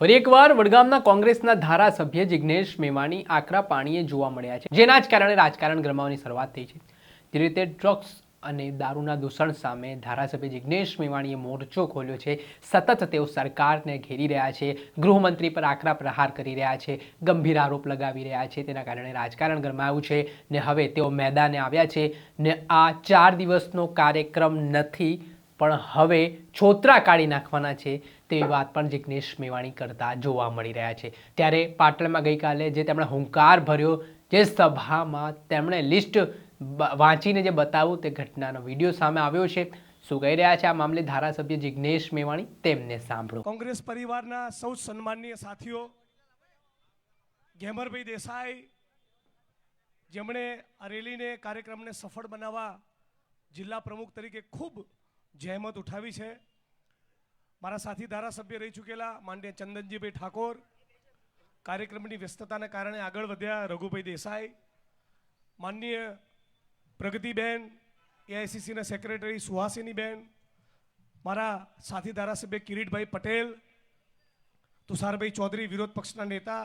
ફરી એકવાર વડગામના કોંગ્રેસના ધારાસભ્ય જિગ્નેશ મેવાણી આકરા પાણીએ જોવા મળ્યા છે. જેના જ કારણે રાજકારણ ગરમાવાની શરૂઆત થઈ છે. જે રીતે ડ્રગ્સ અને દારૂના દૂષણ સામે ધારાસભ્ય જિગ્નેશ મેવાણીએ મોરચો ખોલ્યો છે. સતત તેઓ સરકારને ઘેરી રહ્યા છે. ગૃહમંત્રી પર આકરા પ્રહાર કરી રહ્યા છે. ગંભીર આરોપ લગાવી રહ્યા છે. તેના કારણે રાજકારણ ગરમાયું છે ને હવે તેઓ મેદાને આવ્યા છે ને આ ચાર દિવસનો કાર્યક્રમ નથી, પણ હવે છોતરા કાઢી નાખવાના છે. તેવી વાત પણ જિગ્નેશ મેવાણી કરતા જોવા મળી રહ્યા છે. ત્યારે પાટણમાં ગઈકાલે જે તેમણે હુંકાર ભર્યો, જે સભામાં તેમણે લિસ્ટ વાંચીને જે બતાવ્યું તે ઘટનાનો વીડિયો સામે આવ્યો છે. શું કહી રહ્યા છે આ મામલે ધારાસભ્ય જિગ્નેશ મેવાણી? તેમને સાંભળો. કોંગ્રેસ પરિવારના સૌ સન્માનીય સાથીઓ, ઘેમરભાઈ દેસાઈ, જેમણે આ રેલીને, કાર્યક્રમને સફળ બનાવવા જિલ્લા પ્રમુખ તરીકે ખૂબ જહેમત ઉઠાવી છે. મારા સાથી ધારાસભ્ય રહી ચૂકેલા માનનીય ચંદનજીભાઈ ઠાકોર. કાર્યક્રમની વ્યસ્તતાને કારણે આગળ વધ્યા રઘુભાઈ દેસાઈ. માનનીય પ્રગતિબેન, એઆઈસીસીના સેક્રેટરી સુહાસિનીબેન, મારા સાથી ધારાસભ્ય કિરીટભાઈ પટેલ, તુષારભાઈ ચૌધરી વિરોધ પક્ષના નેતા,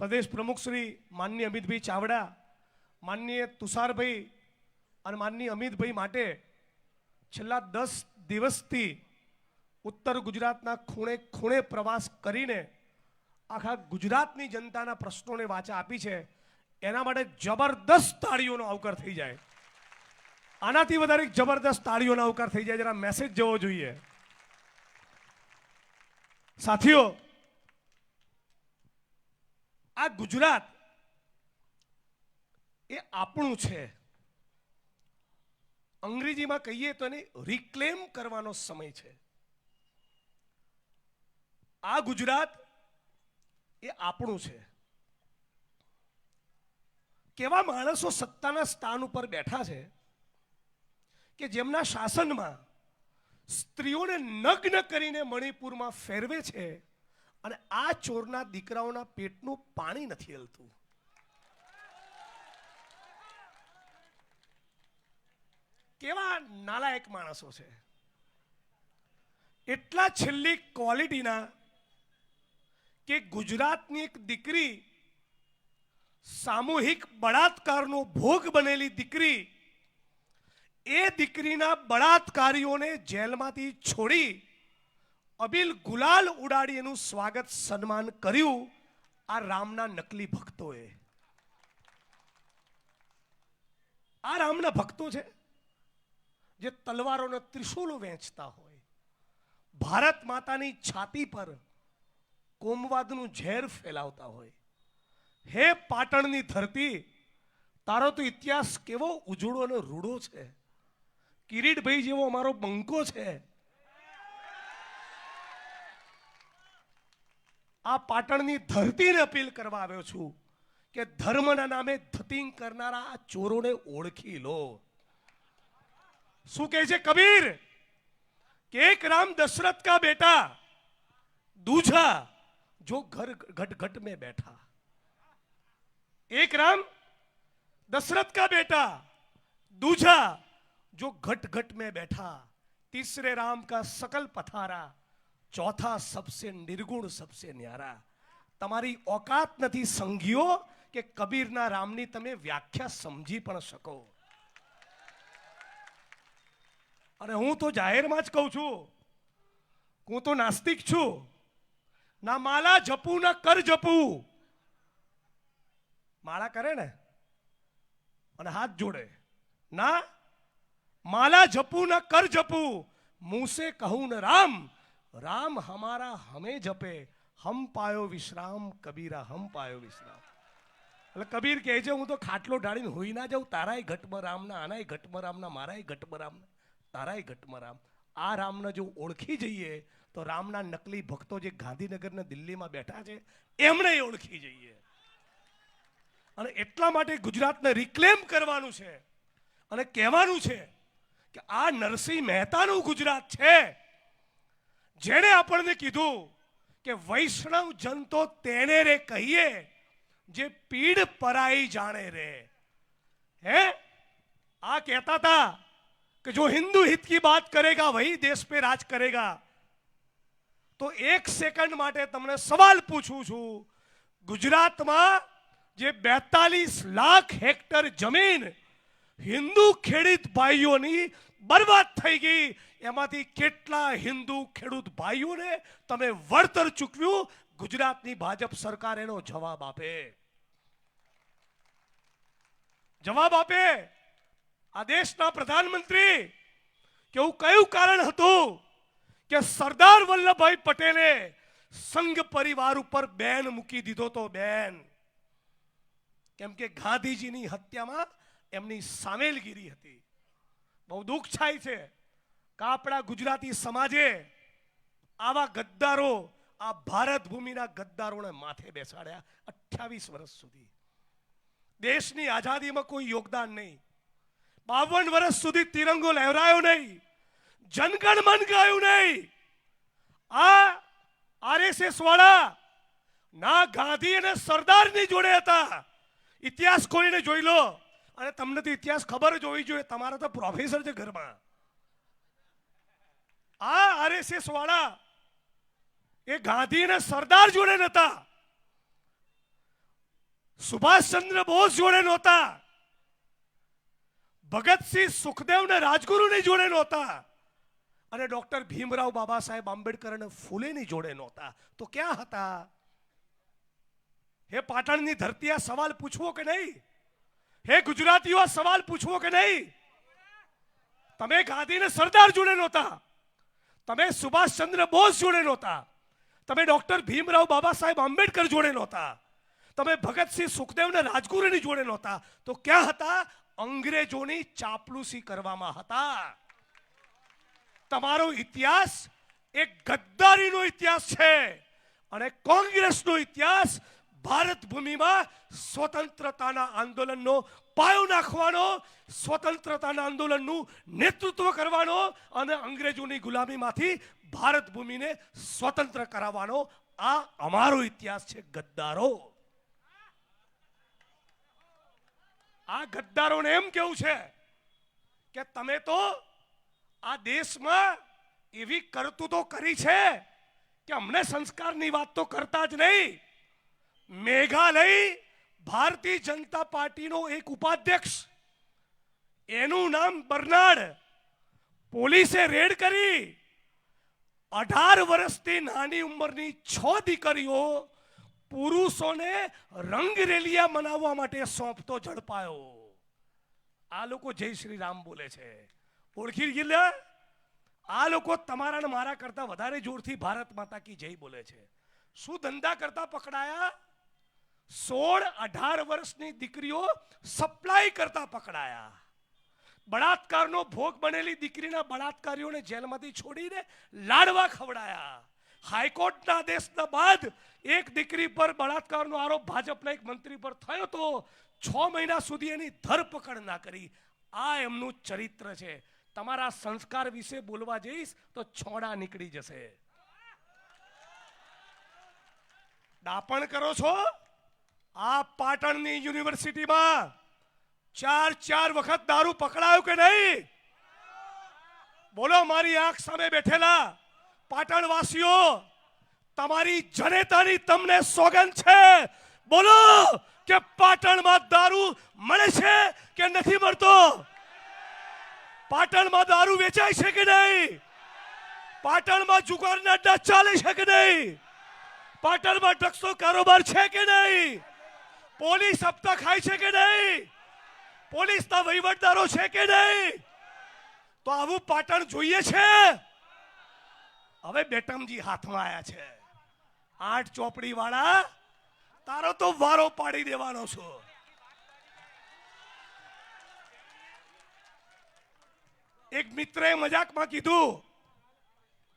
પ્રદેશ પ્રમુખ શ્રી માનનીય અમિતભાઈ ચાવડા, માનનીય તુષારભાઈ અને માનનીય અમિતભાઈ માટે છેલ્લા દસ દિવસથી ઉત્તર ગુજરાતના ખૂણે ખૂણે પ્રવાસ કરીને આખા ગુજરાતની જનતાના પ્રશ્નોને વાચા આપી છે. એના માટે જબરદસ્ત તાળીઓનો આવકાર થઈ જાય. આનાથી વધારે જબરદસ્ત તાળીઓનો આવકાર થઈ જાય, જરા મેસેજ જવો જોઈએ. સાથીઓ, આ ગુજરાત એ આપણું છે. અંગ્રેજીમાં કહીએ તો એને રિક્લેમ કરવાનો સમય છે. આ ગુજરાત એ આપણું છે. કેવા માણસો સત્તાના સ્થાન ઉપર બેઠા છે કે જેમના શાસનમાં સ્ત્રીઓને નગ્ન કરીને મણિપુરમાં ફેરવે છે અને આ ચોરના દીકરાઓના પેટનું પાણી નથી હલતું. કેવા નાલાયક માણસો છે. એટલા છેલ્લી ક્વોલિટીના કે ગુજરાતની એક દીકરી સામૂહિક બળાત્કારનો ભોગ બનેલી દીકરી એ દીકરીના બળાત્કારીઓને જેલમાંથી છોડી અબિલ ગુલાલ ઉડાડી એનું સ્વાગત સન્માન કર્યું આ રામના નકલી ભક્તોએ. આ રામના ભક્તો છે જે તલવારોને ત્રિશુલો વેચતા હોય. ભારત માતાની છાતી પર કોમવાદનું ઝેર ફેલાવતા હોય. હે પાટણની ધરતી, તારો તો ઇતિહાસ કેવો ઉજળો અને રૂડો છે. કિરીટભાઈ જેવો અમારો બંકો છે. આ પાટણની ધરતીને અપીલ કરવા આવ્યો છું કે ધર્મના નામે ધતિંગ કરનારા આ ચોરોને ઓળખી લો. શું કહે છે કબીર? કે એક રામ દશરથ કા બેટા दूजा जो घर घट घट में बैठा एक राम दशरथ का बेटा दूजा जो घट घट में बैठा तीसरे राम का सकल पथारा ચોથા સબસે નિર્ગુણ સબસે ન્યારા તમારી ઓકાત નથી સંઘીઓ કે કબીરના રામની તમે વ્યાખ્યા સમજી પણ શકો અને હું તો જાહેરમાં જ કહું છું હું તો નાસ્તિક છું ના માલા, જપું, ના કર જપું. માળા કરે ને? અને હાથ જોડે. ના માલા, જપું, ના કર જપું. મુંહ કહું ને રામ રામ હમારા હમે જપે. હમ પાયો વિશ્રામ, કબીરા હમ પાયો વિશ્રામ. એટલે કબીર કહે છે, હું તો ખાટલો ઢાળીને હોઈ ના જાઉં, તારાય ઘટમાં રામના આનાય ઘટમાં રામના મારાય ઘટમાં રામના તારાય ઘટમાં રામ આ રામને જો ઓળખી જઈએ તો રામના નકલી ભક્તો જે ગાંધીનગર ગાંધીનગરને દિલ્હીમાં બેઠા છે એમને ઓળખી જઈએ. અને એટલા માટે ગુજરાતને રિક્લેમ કરવાનું છે અને કહેવાનું છે કે આ નરસિંહ મહેતાનું ગુજરાત છે. જેણે આપણને કીધું કે વૈષ્ણવ જન તો તેને રે કહીએ, જે પીડ પરાઈ જાણે રે. હે? આ કહેતા હતા કે જો હિન્દુ હિત કી બાત કરેગા, વહી દેશ પે રાજ કરેગા. તો એક સેકન્ડ માટે તમને સવાલ પૂછું છું. ગુજરાતમાં જે બેતાલીસ લાખ હેક્ટર જમીન હિન્દુ ખેડૂત ભાઈઓની બરબાદ થઈ ગઈ, એમાંથી કેટલા હિન્દુ ખેડૂત ભાઈઓને તમે વળતર ચૂકવ્યું? ગુજરાતની ભાજપ સરકાર એનો જવાબ આપે. જવાબ આપે. આ દેશના પ્રધાનમંત્રી કે એવું કયું કારણ હતું? કે સરદાર વલ્લભભાઈ પટેલે સંઘ પરિવાર ઉપર બેન મૂકી દીધો તો બેન. કેમ કે ગાંધીજીની હત્યામાં એમની સામેલગીરી હતી. બહુ દુઃખ થાય છે. કે આપણા ગુજરાતી સમાજે આવા ગદ્દારો આ ભારત ભૂમિના ગદ્દારોને માથે બેસાડ્યા અઠ્યાવીસ વર્ષ સુધી. દેશની આઝાદીમાં કોઈ યોગદાન નહીં. બાવન વર્ષ સુધી તિરંગો લહેરાયો નહીં. જનગણ મન ગાયું નહીં. આ આરએસએસ વાળા ના ગાંધી અને સરદારની જોડે હતા. ઇતિહાસ ખોલીને જોઈ લો. અને તમને તો ઇતિહાસ ખબર જ હોવી જોઈએ, તમારા તો પ્રોફેસર છે ઘરમાં. આ આરએસએસ વાળા એ ગાંધી અને સરદાર જોડે નતા સુભાષચંદ્ર બોઝ જોડે નહોતા. ભગતસિંહ સુખદેવ ને રાજગુરુની જોડે નહોતા. અને ડોક્ટર ભીમરાવ બાબા સાહેબ આંબેડકર અને ફૂલેની જોડે નહોતા. તો ક્યાં હતા? હે પાટણની ધરતી, આ સવાલ પૂછવો કે નહીં? હે ગુજરાતીઓ, આ સવાલ પૂછવો કે નહીં? તમે ગાંધીને સરદાર જોડે નહોતા. તમે સુભાષચંદ્ર બોઝ જોડે નહોતા. તમે ડોક્ટર ભીમરાવ બાબા સાહેબ આંબેડકર જોડે નહોતા. તમે ભગતસિંહ સુખદેવને રાજગુરુની જોડે નહોતા. તો ક્યાં હતા? અંગ્રેજોની ચાપલુસી કરવામાં હતા. તમારો ઇતિહાસ એ ગદ્દારીનો ઇતિહાસ છે અને કોંગ્રેસનો ઇતિહાસ ભારત ભૂમિમાં સ્વતંત્રતાના આંદોલનનો પાયો નાખવાનો, સ્વતંત્રતાના આંદોલનનું નેતૃત્વ કરવાનો અને અંગ્રેજોની ગુલામીમાંથી ભારત ભૂમિને સ્વતંત્ર કરાવવાનો આ અમારો ઇતિહાસ છે ગદ્દારો. આ ગદ્દારોને એમ કેવું છે કે તમે તો આ દેશમાં એવી કરતૂતો કરી છે કે અમને સંસ્કારની વાત તો કરતા જ નહીં. મેઘાલય ભારતીય જનતા પાર્ટીનો એક ઉપાધ્યક્ષ. એનું નામ બર્નાડ. પોલીસે રેડ કરી. અઢાર વર્ષથી નાની ઉંમરની છ દીકરીઓ પુરુષોને રંગરેલિયા મનાવવા માટે સોંપતો ઝડપાયો. આ લોકો જય શ્રી રામ બોલે છે. ઓળખી ગયેલા આ લોકો તમારા ને મારા કરતા વધારે જોરથી ભારત માતા કી જય બોલે છે. શું ધંધા કરતા પકડાયા? સોળ અઢાર વર્ષની દીકરીઓ સપ્લાય કરતા પકડાયા. બળાત્કારનો ભોગ બનેલી દીકરીના બળાત્કારીઓને જેલમાંથી છોડીને લાડવા ખવડાયા. હાઈકોર્ટના આદેશના બાદ એક દીકરી પર બળાત્કારનો આરોપ ભાજપના એક મંત્રી પર થયો તો છ મહિના સુધી એની ધરપકડ ના કરી. આ એમનું ચરિત્ર છે. તમારા સંસ્કાર વિશે બોલવા જઈશ તો છોડા નીકળી જશે. ડાપણ કરો છો? આ પાટણની યુનિવર્સિટીમાં ચાર ચાર વખત દારૂ પકડાયો કે નહીં? બોલો, મારી આંખ સામે બેઠેલા પાટણવાસીઓ, તમારી જનેતાની તમને સોગંદ છે. બોલો કે પાટણમાં દારૂ મળે છે કે નથી મળતો? પાટણમાં દારૂ વેચાય છે કે નહીં? પાટણમાં જુગારના અડ્ડા ચાલે છે કે નહીં? પાટણમાં ડ્રગ્સનો કારોબાર છે કે નહીં? પોલીસ હપ્તા ખાય છે કે નહીં? પોલીસના વહીવટદારો છે કે નહીં? તો આવું પાટણ જોઈએ છે? હવે બેટમજી હાથમાં આવ્યા છે. આઠ ચોપડી વાળા તારો તો વારો પાડી દેવાનો છો. એક મિત્રએ મજાકમાં કીધું,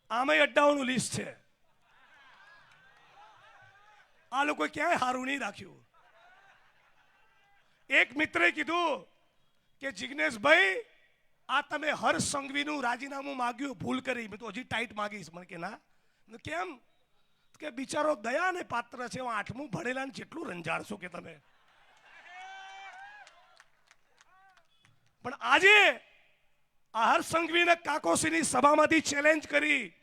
આમે અડ્ડાઓનું લિસ્ટ છે. આ લોકો ક્યાંય હારું નહીં રાખ્યું. એક મિત્રે કીધું કે, જિગ્નેશભાઈ, આ તમે હર્ષ સંઘવીનું રાજીનામું માગ્યું, ભૂલ કરી. મેં તો હજી ટાઈટ માગીશ. મને કે, ના. કેમ? કે બિચારો દયા ને પાત્ર છે આઠમું ભણેલા ને જેટલું રંજાડશો કે તમે. પણ આજે આ હર્ષ સંઘવીને કાકોસીની સભામાંથી ચેલેન્જ કરી,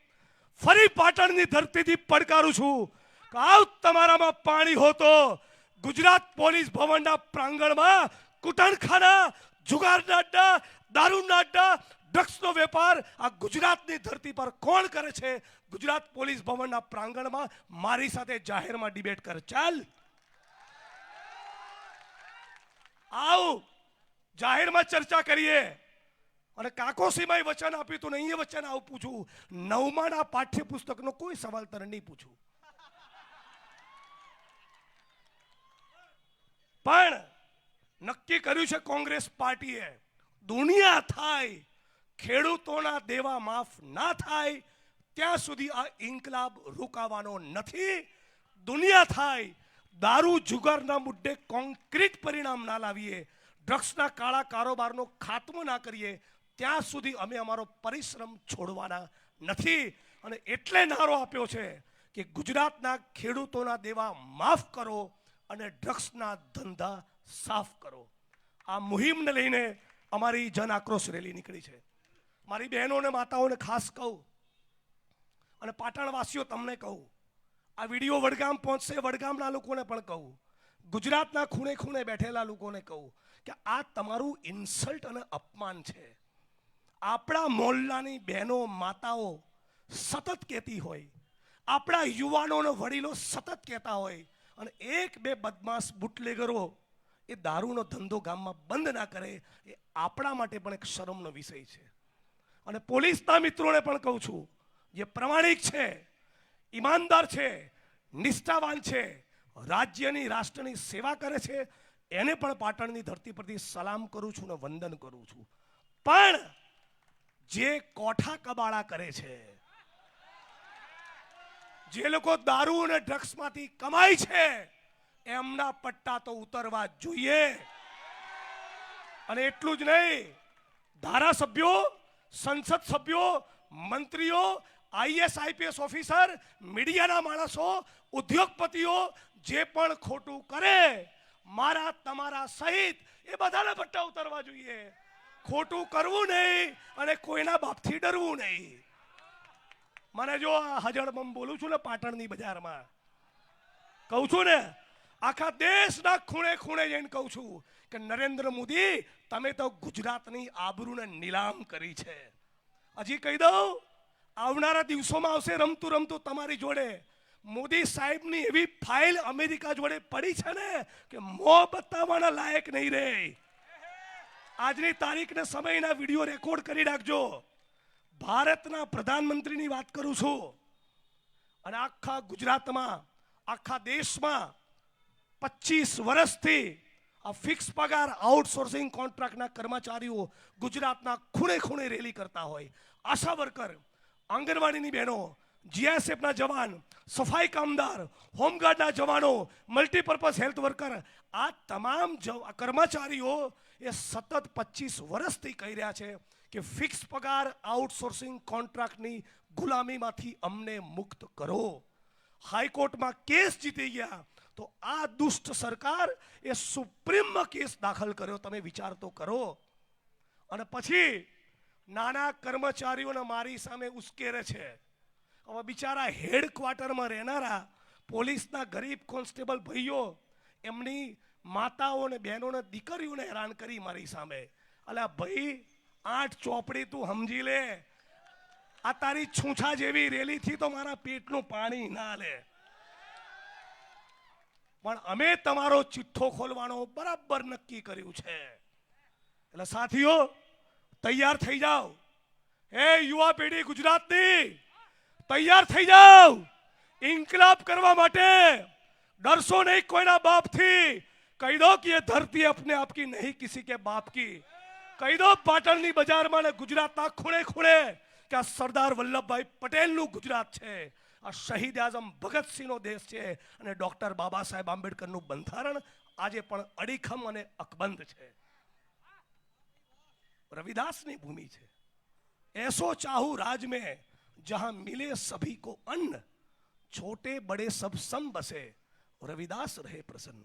ફરી પાટણની ધરતીથી પડકારું છું. કે આવ તમારામાં પાણી હોતો, ગુજરાત પોલીસ ભવનના પ્રાંગણમાં કુટણખાના જુગારના અડ્ડા, દારૂના અડ્ડા, ડ્રગ્સનો વેપાર આ ગુજરાતની ધરતી પર કોણ કરે છે? ગુજરાત પોલીસ ભવનના પ્રાંગણમાં મારી સાથે જાહેરમાં ડિબેટ કરે. ચાલ. આવ. જાહેરમાં ચર્ચા કરીએ. અને કાકોસીમાં વચન આપ્યું તો એ વચન આવું પૂછું. નવમાના પાઠ્યપુસ્તકનો કોઈ સવાલ તને નહીં પૂછું. પણ નક્કી કર્યું છે કોંગ્રેસ પાર્ટીએ, દુનિયા થાય, ખેડૂતોના દેવા માફ ના થાય, ત્યાં સુધી આ ઇન્કલાબ રોકાવાનો નથી. દુનિયા થાય, દારૂ જુગારના મુદ્દે કોન્ક્રીટ પરિણામ ના લાવીએ, ડ્રગ્સના કાળા કારોબારનો ખાત્મો ના કરીએ ત્યાં સુધી અમે અમારો પરિશ્રમ છોડવાના નથી. અને એટલે નારો આપ્યો છે કે ગુજરાતના ખેડૂતોના દેવા માફ કરો અને ડ્રગ્સના ધંધા સાફ કરો. આ મુહિમને લઈને અમારી જન આક્રોશ રેલી નીકળી છે. મારી બહેનો અને માતાઓને ખાસ કહું અને પાટણવાસીઓ તમને કહું. આ વીડિયો વડગામ પહોંચશે, વડગામના લોકોને પણ કહું. ગુજરાતના ખૂણે ખૂણે બેઠેલા લોકોને કહું કે આ તમારું ઇન્સલ્ટ અને અપમાન છે. આપણા મોહલ્લાની બહેનો, માતાઓ સતત કહેતી હોય. આપણા યુવાનોનો વડીલો સતત કહેતા હોય. અને એક બે બદમાશ બુટલેગરો એ દારૂનો ધંધો ગામમાં બંધ ના કરે, એ આપણા માટે પણ એક શરમનો વિષય છે. અને પોલીસના મિત્રોને પણ કહું છું, જે પ્રમાણિક છે, ઈમાનદાર છે, નિષ્ઠાવાન છે, રાજ્યની, રાષ્ટ્રની સેવા કરે છે, એને પણ પાટણની ધરતી પરથી સલામ કરું છું ને વંદન કરું છું. પણ જે કોઠા કબાળા કરે છે, જે લોકો દારૂ અને ડ્રગ્સમાંથી કમાય છે, એમના પટ્ટા તો ઉતરવા જોઈએ. અને એટલું જ નહીં, ધારાસભ્યો, સંસદ સભ્યો, મંત્રીઓ, આઈએસ, આઈપીએસ ઓફિસર, મીડિયાના માણસો, ઉદ્યોગપતિઓ, જે પણ ખોટું કરે, મારા, તમારા સહિત એ બધાના પટ્ટા ઉતરવા જોઈએ. ખોટું કરવું નહીં અને કોઈના બાપથી ડરવું નહીં. મને જો આ હજળબમ બોલું છું ને પાટણની બજારમાં. કહું છું ને, આખા દેશના ખૂણે ખૂણે જઈને કહું છું કે નરેન્દ્ર મોદી, તમે તો ગુજરાતની આબરૂને નીલામ કરી છે. હજી કહી દઉં, આવનારા દિવસોમાં આવશે રમતું રમતું તમારી જોડે. મોદી સાહેબની એવી ફાઇલ અમેરિકા જોડે પડી છે ને કે મોં બતાવવાના લાયક નહીં રહે આજની તારીખ ને સમયના વીડિયો રેકોર્ડ કરી રાખજો ભારતના પ્રધાનમંત્રીની વાત કરું છું. અને આખા ગુજરાતમાં, આખા દેશમાં પચીસ વર્ષથી આ ફિક્સ પગાર આઉટસોર્સિંગ કોન્ટ્રાક્ટના કર્મચારીઓ ગુજરાતના ખૂણે ખૂણે રેલી કરતા હોય. આશા વર્કર, આંગણવાડીની બહેનો જીએસએફના જવાન, સફાઈ કામદાર, હોમગાર્ડના જવાનો મલ્ટીપર્પઝ હેલ્થ વર્કર આ તમામ કર્મચારીઓ એ સતત પચીસ વર્ષથી કહી રહ્યા છે કે ફિક્સ પગાર આઉટસોર્સિંગ કોન્ટ્રાક્ટની ગુલામીમાંથી અમને મુક્ત કરો. હાઈકોર્ટમાં કેસ જીતી ગયા તો આ દુષ્ટ સરકાર એ સુપ્રીમમાં કેસ દાખલ કર્યો. તમે વિચાર તો કરો. અને પછી નાના કર્મચારીઓને મારી સામે ઉશ્કેરે છે. હવે બિચારા હેડક્વાર્ટરમાં રહેનારા પોલીસના ગરીબ કોન્સ્ટેબલ ભાઈઓ એમની માતાઓ અને બહેનોને, દીકરીઓને હેરાન કરી મારી સામે. અલ્યા ભાઈ, આઠ ચોપડી તું સમજી લે. આ તારી છૂછા જેવી રેલીથી તો મારા પેટનું પાણી ના લે. પણ અમે તમારો ચિઠ્ઠો ખોલવાનો બરાબર નક્કી કર્યું છે. એટલે સાથીઓ, તૈયાર થઈ જાઓ. એ યુવા પેઢી ગુજરાતની, તૈયાર થઈ જાઓ. ઇન્કલાબ કરવા માટે ડરશો નહીં કોઈના બાપથી. કહી દો કે ये धरती अपने आप की नहीं किसी के बाप की કહી દો પાટણની બજારમાં ને ગુજરાતના ખૂણે ખૂણે કે આ સરદાર વલ્લભભાઈ પટેલનું ગુજરાત છે આ શહીદ આઝમ ભગતસિંહનો દેશ છે અને ડોક્ટર બાબા સાહેબ આંબેડકરનું બંધારણ આજે પણ અડીખમ અને અકબંધ છે રવિદાસની ભૂમિ છે ऐसो चाहू राज में जहां मिले सभी को अन्न छोटे बड़े सब सम बसे रविदास रहे प्रसन्न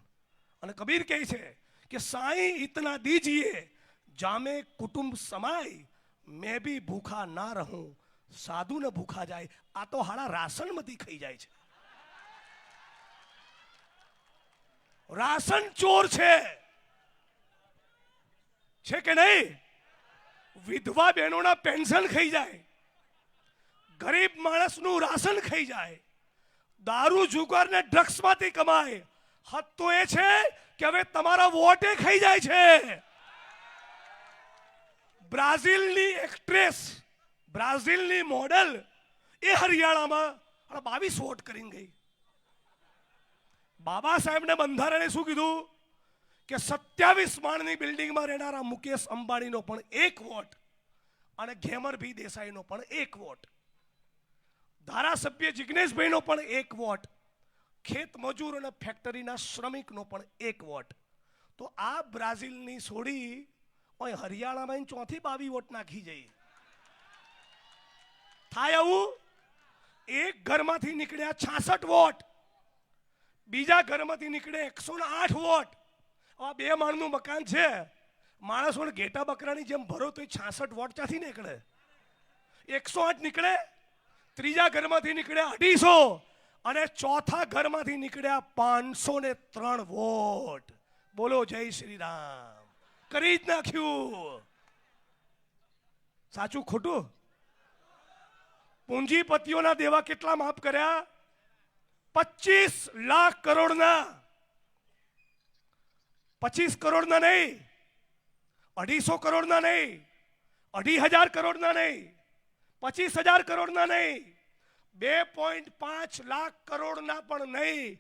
અને કબીર કહે છે કે, સાઈ ઇતના દીજીએ, જામે કુટુંબ સમાય, મેં બી ભૂખા ના રહું, સાધુ ને ભૂખા જાય. આ તો હાડા રાશનમાંથી ખાઈ જાય છે. રાશન ચોર છે. છે કે નહીં? વિધવા બહેનોના પેન્શન ખાઈ જાય. ગરીબ માણસનું રાશન ખાઈ જાય. દારૂ, જુગાર ને ડ્રગ્સમાંથી કમાય. હદ તો એ છે કે હવે તમારા વોટે ખાઈ જાય છે. બ્રાઝિલની એક્ટ્રેસ બ્રાઝિલની મોડલ એ હરિયાણામાં બાવીસ વોટ કરીને ગઈ. બાબા સાહેબને બંધારણે શું કીધું? કે સત્યાવીસ માળની બિલ્ડિંગમાં રહેનારા મુકેશ અંબાણીનો પણ એક વોટ અને ઘેમરભી દેસાઈનો પણ એક વોટ. ધારાસભ્ય જિગ્નેશભાઈનો પણ એક વોટ. ખેત મજૂર અને ફેક્ટરીના શ્રમિકનો પણ એક વોટ. તો આ બ્રાઝિલની છોડી ઓય હરિયાણામાં ચોથી બાવી વોટ નાખી જઈ થાય આવું? એક ઘરમાંથી નીકળ્યા છાસઠ વોટ. બીજા ઘરમાંથી નીકળે એકસો ને આઠ વોટ. આ બે માળનું મકાન છે. માણસ માણસોને ઘેટા બકરાની જેમ ભરો તો છાસઠ વોટ ક્યાંથી નીકળે? એકસો આઠ નીકળે? ત્રીજા ઘરમાંથી નીકળે અઢીસો. અને ચોથા ઘરમાંથી નીકળ્યા પાંચસો ને ત્રણ વોટ. બોલો જય શ્રી રામ કરી જ નાખ્યું. સાચું ખોટું? પૂંજીપતિઓના દેવા કેટલા માફ કર્યા? પચીસ લાખ કરોડના. પચીસ કરોડના નહીં. અઢીસો કરોડના નહીં. અઢી હજાર કરોડના નહીં. પચીસ હજાર કરોડના નહીં. બે પોઈન્ટ પાંચ લાખ કરોડના પણ નહીં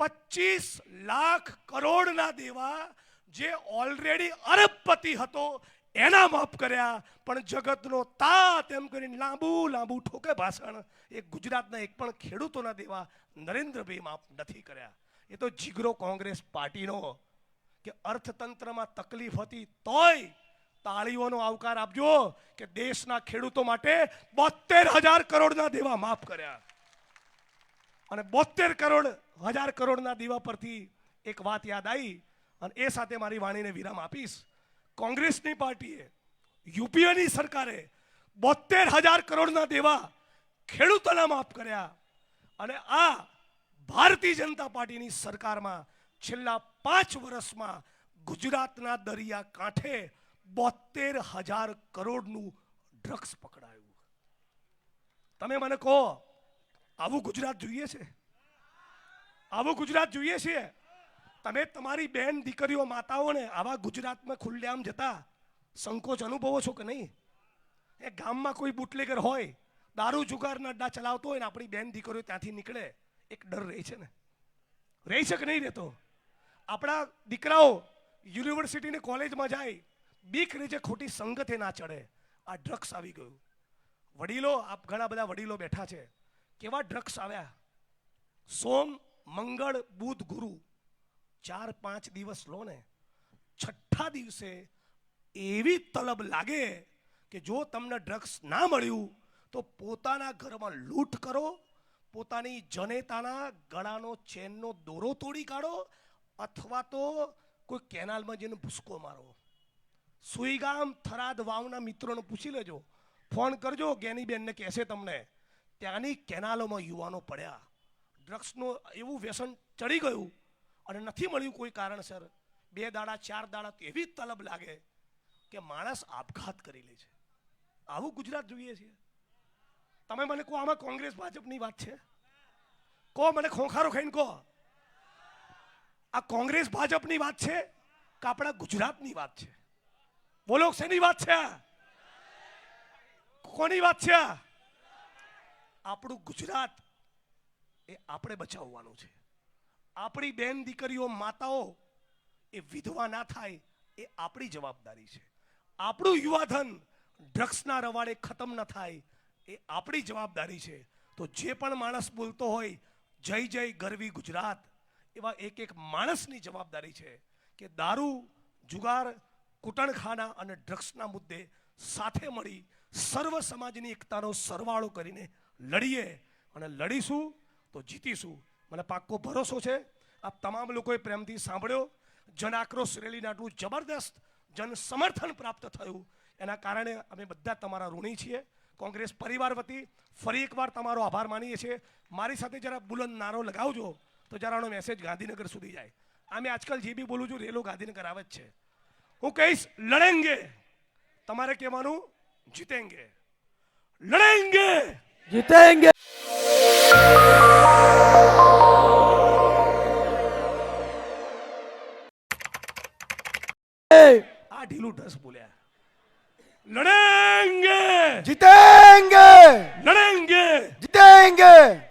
પચીસ લાખ કરોડના દેવા જે ઓલરેડી અરબપતિ હતો, એના માફ કર્યા, પણ જગતનો તાત એમ કરીને લાંબુ લાંબુ ઠોકે ભાષણ. એ ગુજરાતના એક પણ ખેડૂતોના દેવા નરેન્દ્રભાઈ માફ નથી કર્યા. એ તો જીગરો કોંગ્રેસ પાર્ટીનો કે અર્થતંત્રમાં તકલીફ હતી તોય તાળીઓનો આવકાર આપજો કે દેશના ખેડૂતો માટે બોતેર હજાર કરોડના દેવા માફ કર્યા. અને બોતેર કરોડ, હજાર કરોડના દીવા પરથી એક વાત યાદ આવી અને એ સાથે મારી વાણીને વિરામ આપીશ. કોંગ્રેસની પાર્ટીએ, યુપીએની સરકારે બોતેર હજાર કરોડના દેવા ખેડૂતોના માફ કર્યા. અને આ ભારતીય જનતા પાર્ટીની સરકારમાં છેલ્લા પાંચ વર્ષમાં ગુજરાતના દરિયા કાંઠે બોતેર હજાર કરોડનું ડ્રગ્સ પકડાયું. તમે મને કહો, આવું ગુજરાત જોઈએ છે? આવું ગુજરાત જોઈએ છીએ તમે તમારી બેન દીકરીઓ માતાઓને આવા ગુજરાતમાં ખુલ્લેઆમ જતા સંકોચ અનુભવો છો કે નહીં? એ ગામમાં કોઈ બુટલેગર હોય, દારૂ જુગારના અડ્ડા ચલાવતો હોય ને આપણી બેન દીકરીઓ ત્યાંથી નીકળે, એક ડર રહે છે ને? રહી છે કે નહીં રહેતો? આપણા દીકરાઓ યુનિવર્સિટીની કોલેજમાં જાય બીક જે ખોટી સંગતે ના ચડે, આ ડ્રગ્સ આવી ગયું. વડીલો, આપ ઘણા બધા વડીલો બેઠા છે, કેવા ડ્રગ્સ આવ્યા? સોમ, મંગળ, બુધ, ગુરુ. ચાર, પાંચ દિવસ લો ને, છઠ્ઠા દિવસે એવી તલબ લાગે કે જો તમને ડ્રગ્સ ના મળ્યું, તો પોતાના ઘરમાં લૂંટ કરો, પોતાની જનેતાના ગળાનો ચેનનો દોરો તોડી કાઢો, અથવા તો કોઈ કેનાલમાં જઈને ભૂસકો મારો. સુઈગામ થરાદ વાવના મિત્રોને પૂછી લેજો. ફોન કરજો ગેનીબેનને કહેશે તમને, ત્યાંની કેનાલોમાં યુવાનો પડ્યા. ડ્રગ્સનું એવું વ્યસન ચડી ગયું અને નથી મળ્યું કોઈ કારણસર બે દાડા, ચાર દાડા એવી તલબ લાગે કે માણસ આપઘાત કરી લે છે. આવું ગુજરાત જોઈએ છીએ તમે મને કહો, આમાં કોંગ્રેસ ભાજપની વાત છે? કહો મને ખોખારો ખાઈને કહો. આ કોંગ્રેસ ભાજપની વાત છે કે આપણા ગુજરાતની વાત છે? બોલો, શેની વાત છે કોની વાત છે આપણું ગુજરાત એ આપણે બચાવવાનું છે. આપણી બેન દીકરીઓ, માતાઓ એ વિધવા ના થાય એ આપણી જવાબદારી છે. આપણું યુવાધન ડ્રગ્સના રવાડે ખતમ ન થાય એ આપણી જવાબદારી છે. તો જે પણ માણસ બોલતો હોય, જય જય, ગરવી ગુજરાત, એવા એક એક માણસની જવાબદારી છે કે દારૂ, જુગાર કુટણખાના અને ડ્રગ્સના મુદ્દે સાથે મળી સર્વ સમાજની એકતાનો સરવાળો કરીને લડીએ. અને લડીશું તો જીતીશું. મને પાક્કો ભરોસો છે. આપ તમામ લોકોએ પ્રેમથી સાંભળ્યો. જન આક્રોશ રેલીને આટલું જબરદસ્ત જન સમર્થન પ્રાપ્ત થયું. એના કારણે અમે બધા તમારા ઋણી છીએ. કોંગ્રેસ પરિવાર વતી ફરી એકવાર તમારો આભાર માનીએ છીએ. મારી સાથે જરા બુલંદ નારો લગાવજો તો જરાનો મેસેજ ગાંધીનગર સુધી જાય. આમે આજકાલ જે બી બોલું છું, રેલો ગાંધીનગર આવે જ છે. હું કહીશ લડેંગે. તમારે કહેવાનું? જીતેંગે. લડેંગે. જીતેંગે. આ ઢીલું ઢસ બોલ્યા. લડેંગે. જીતેંગે. લડેંગે. જીતેંગે.